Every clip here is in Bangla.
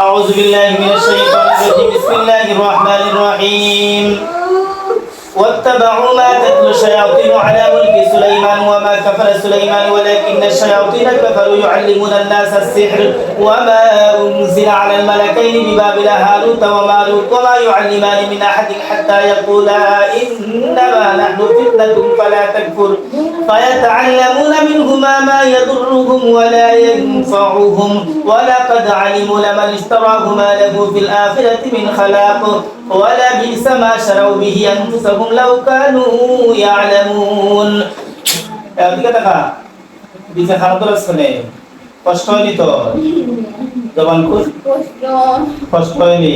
أعوذ بالله من الشيطان الرجيم. بسم الله الرحمن الرحيم. واتبعوا ما تتلو الشياطين على ملك سليمان وما كفر سليمان ولكن الشياطين كفروا يعلمون الناس السحر وما أنزل على الملكين ببابل هاروت وماروت وما يعلمان من أحد حتى يقولا إنما نحن فتنة فلا تكفر. فيتعلمون منهما ما يضرهم ولا ينفعهم ولقد علموا لمن اشتراه ما له في الآخرة من خلاق ولبئس ما شروا به أنفسهم لو كانوا يعلمون এদিকে দেখা দিছে খারাপ শুনে কষ্ট হয়নি তো জবান খুব কষ্ট কষ্ট হয়নি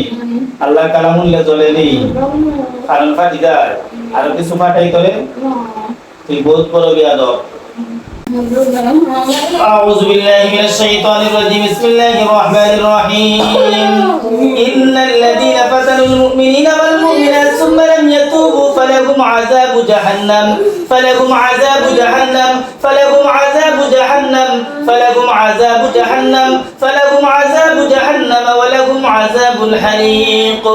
আল্লাহ কালামুল্লা জ্বলেনি কারণ ফাটি যায় আর কিছু ফাটাই করে তুই বহুত বড় বিয়াদব أعوذ بالله من الشيطان الرجيم بسم الله الرحمن الرحيم إن الذين فتنوا المؤمنين والمؤمنات ثم لم يتوبوا فلهم عذاب جهنم فلهم عذاب جهنم فلهم عذاب جهنم فلهم عذاب جهنم فلهم عذاب جهنم ولهم عذاب الحريق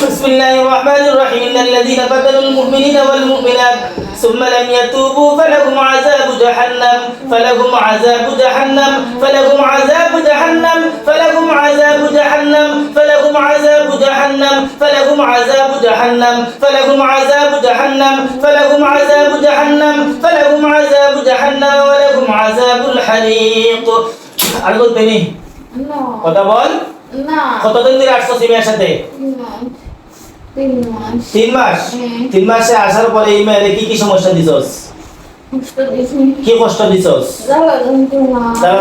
بسم الله الرحمن الرحيم إن الذين فتنوا المؤمنين والمؤمنات ثم لم يتوبوا فلهم عذاب جهنم فلهم عذاب جهنم فلهم عذاب جهنم فلهم عذاب جهنم فلهم عذاب جهنم فلهم عذاب جهنم فلهم عذاب جهنم فلهم عذاب جهنم فلهم عذاب جهنم ولهم عذاب الحريق আর বলতে নেই না কথা বল না কতদিন ধরে আসছো সিমের সাথে তিন মাস তিন মাস। তিন মাসে? আসার পরে এই মেয়েরে কি কি সমস্যা দিছস? কি কষ্ট দিছস? জ্বালা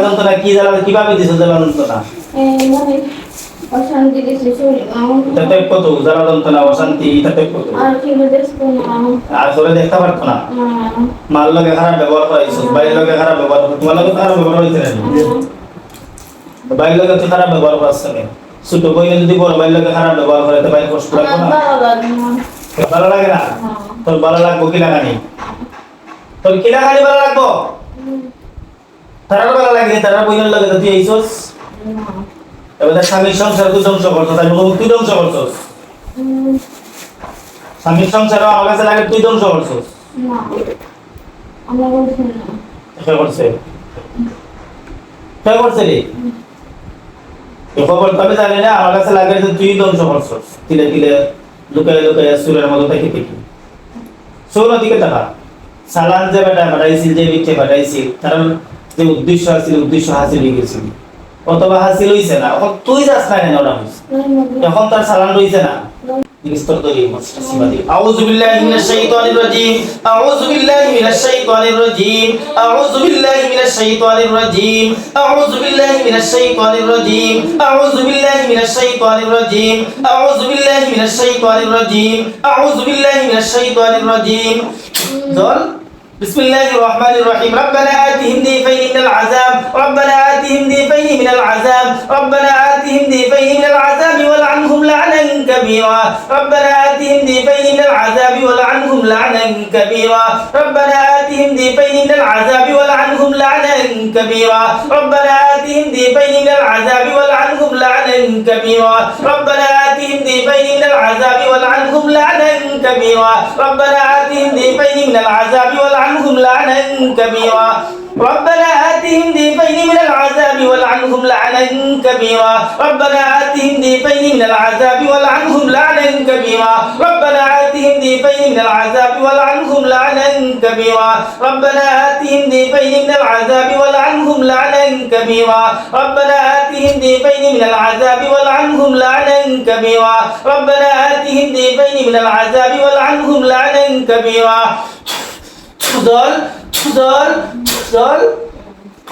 যন্ত্রণা কি জ্বালা কীভাবে দিছস জ্বালা যন্ত্রণা মানে অশান্তি দিছি তাতে কত জ্বালা যন্ত্রণা অশান্তি তাতে কত। আর কেউ দেখতো না আর করে দেখতে পারতো না? না। লগে খারাপ ব্যবহার করাইছস বাইরের লগে খারাপ ব্যবহার তোমার লগে খারাপ ব্যবহার হইছে না। বাইরের লগে তুই খারাপ ব্যবহার করাস না ছোট বইনে যদি বড় বাইরের লগে খারাপ ব্যবহার করে তো বাইরে কষ্ট লাগবে না। ভালো লাগে না। তোর ভালো তোর লাগবো কি লাগানি তোর কি লাগানি ভালো লাগবো? তারার ভালো লাগে তারার বইনের লগে তো তুই আইছস। না এবার স্বামীর সংসার তুই ধ্বংস করছস আমি বলব তুই ধ্বংস করছস। স্বামীর সংসার আমার কাছে লাগে তুই ধ্বংস করছস। না আমার বলছে না। কে করছে? কে করছে রে? এ খবর তবে জানি না আমার কাছে লাগে যে তুই ধ্বংস করছস তিলে তিলে লুকায় লুকায় সুরের মতো দেখি দেখি। সৌর দিকে তাকা সালান যে বেটা বাড়াইছিল যে মিথ্যে বাড়াইছিল কারণ যে উদ্দেশ্য আছিল উদ্দেশ্য হাসিল হয়ে গেছিল। অথবা হাসিল হইছে না এখন তুই যাস না কেন ওটা এখন তার সালান রইছে না। أعوذ بالله من الشيطان الرجيم. أعوذ بالله من الشيطان الرجيم. أعوذ بالله من الشيطان الرجيم. أعوذ بالله من الشيطان الرجيم. أعوذ بالله من الشيطان الرجيم. أعوذ بالله من الشيطان الرجيم. أعوذ بالله من الشيطان الرجيم. دول. بسم الله الرحمن الرحيم. ربنا آتهم ضيفين من العذاب. ربنا آتهم ضيفين من العذاب. ربنا آتهم ضيفين من العذاب والعنهم لعنا كبيرا. ربنا آتهم ضيفين من العذاب والعنهم لعنا كبيرا. ربنا آتهم ضيفين من العذاب والعنهم لعنا كبيرا. ربنا آتهم ضيفين من العذاب والعنهم لعنا كبيرا. ربنا آتهم ضيفين من العذاب والعنهم لعنا كبيرا ربنا آتهم ضيفين من العذاب والعنهم لعنا كبيرا ربنا آتهم ضيفين من العذاب والعنهم لعنا كبيرا ربنا آتهم ضيفين من العذاب والعنهم لعنا كبيرا ربنا آتهم ضيفين من العذاب والعنهم لعنا كبيرا ربنا آتهم ضيفين من العذاب والعنهم لعنا كبيرا ربنا آتهم ضيفين من العذاب والعنهم لعنا كبيرا ربنا آتهم ضيفين من العذاب والعنهم لعنا كبيرا. ضل ضل ضل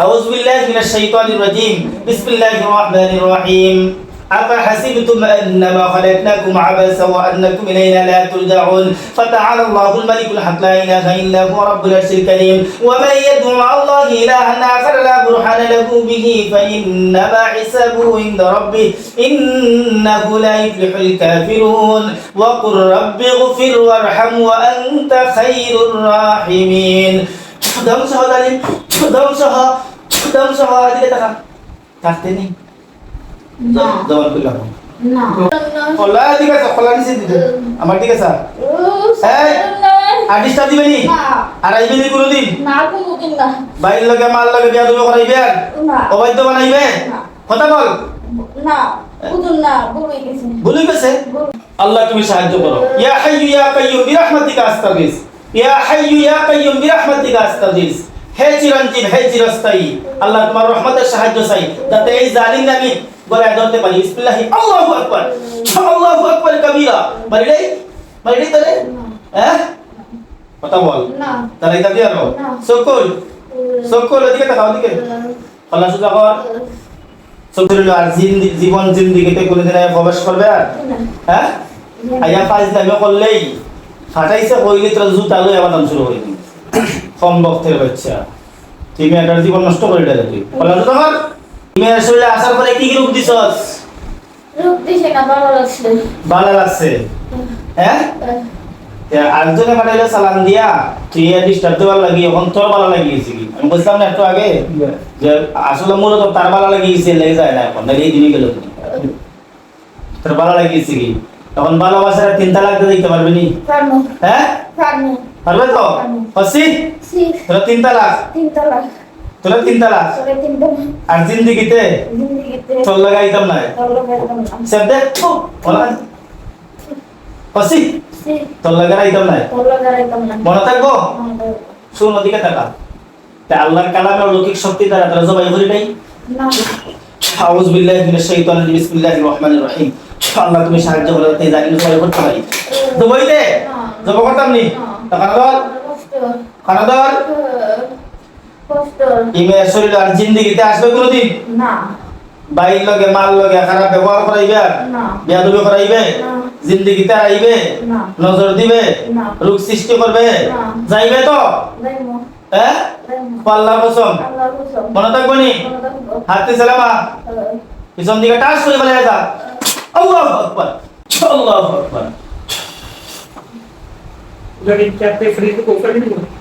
أعوذ بالله من الشيطان الرجيم. بسم الله الرحمن الرحيم. أفحسبتم أنما خلقناكم عبثا وأنكم إلينا لا ترجعون فتعالى الله الملك الحق لا إله إلا هو رب العرش الكريم ومن يدعو مع الله إلها آخر لا برهان له به فإنما حسابه عند ربه إنه لا يفلح الكافرون وقل رب اغفر وارحم وأنت خير الراحمين ধ্বংস হ জালিম ধ্বংস হ ধ্বংস হ এদিকে তাকা থাকতে নেই না। জবান করলাম না। খোলা ঠিক আছে খোলা নিচে দিতে আমার ঠিক আছে এই আর দিবে নি? আর আইবে নি কোনোদিন? না কোনোদিন না। বাইর লগে মাল লগে বিয়া তুমি করাইবে? আর না। অবাধ্য বানাইবে? না। কথা বল। না বুঝুন না বলে গেছে। ভুলে গেছে? আল্লাহ তুমি সাহায্য করো। ইয়া হাইয়ু ইয়া কাইয়ুম বিরহমাতিকা আস্তাগিস। ইয়া হাইয়ু ইয়া কাইয়ুম বিরহমাতিকা আস্তাগিস। হে চিরঞ্জীব হে চিরস্থায়ী আল্লাহ তোমার রহমতের সাহায্য চাই যাতে এই জালিম আমি গলায় ধরতে পারি। বিসমিল্লাহি আল্লাহু আকবার আল্লাহু আকবার কবীরা। মারিলে মারিলে তোরে হ্যাঁ? কথা বল। না। তাহলে এটা দিয়ে আরও না। সকল সকল ওদিকে তাকাও ওদিকে। আল্লাহ সুজা কর সকল আর জীবন জিন্দিগিতে কোনোদিন প্রবেশ করবে আর? হ্যাঁ? আইয়া পাঁচ দামে করলেই ফাটাইছে কইলে তোর জুতা লই আবার শুরু করে দিবি বক্তের বাচ্চা তুই মেয়েটার জীবন নষ্ট করে দিলে তুই। বলা তো তোমার। মেয়ের শরীরে আসার পরে কি কি রূপ দিছস রূপ দিছে না ভালো লাগছে। ভালো লাগছে? হ্যাঁ? আরেকজনে পাঠাইলে সালাম দিয়া। তুই ডিস্টার্ব দেওয়ার লাগি এখন তোর ভালো লাগিয়েছি কি? আমি বলছিলাম না একটু আগে। যে আসলে মূলত তার ভালো লাগিয়েছে লেগে যায় না এখন নাকি এই দিনই গেল তুমি। তোর ভালো লাগিয়েছে কি? তখন ভালোবাসার তিন তালাক দিয়ে দিতে পারবি নি? হ্যাঁ? পারবে। তো? হসি তোরা তিন তালাক? তিনটা লাখ তোরা তিন তালাক? তিনটা আর জিন্দিগিতে? তোর লাগাইতাম না। সব দেখ বলা হসি? তোর লাগাইতাম না। মনে থাকব? শুন ওদিকে টাকা তা আল্লাহর কালামে অলৌকিক শক্তি দ্বারা তারা জবাই করি নাই? আউযু বিল্লাহি মিনাশ শাইতানির রাজিম। বিসমিল্লাহির রহমানির রহিম। আল্লাহ তুমি সাহায্য করো তাই জানি না সবাই করতে পারি। জবাই দে। জবাই করতাম নি? টাকা দর কষ্ট কানা দর কষ্ট ইমে শরীর আর জিন্দেগিতে আসবে কোনোদিন? না। বাইর লগে মাল লগে খারাপ ব্যবহার করাইবে? আর না। বেয়াদবি করাইবে? না। জিন্দেগিতে আইবে না। নজর দিবে? না। রোগ সৃষ্টি করবে? না। যাইবে তো? দাইমো হ্যাঁ? দাইমো কসম। মনে থাকব নি? হাতে সালামা পিছন দিকে করে বলে যা। আল্লাহু আকবার। আল্লাহু আকবার। Itu.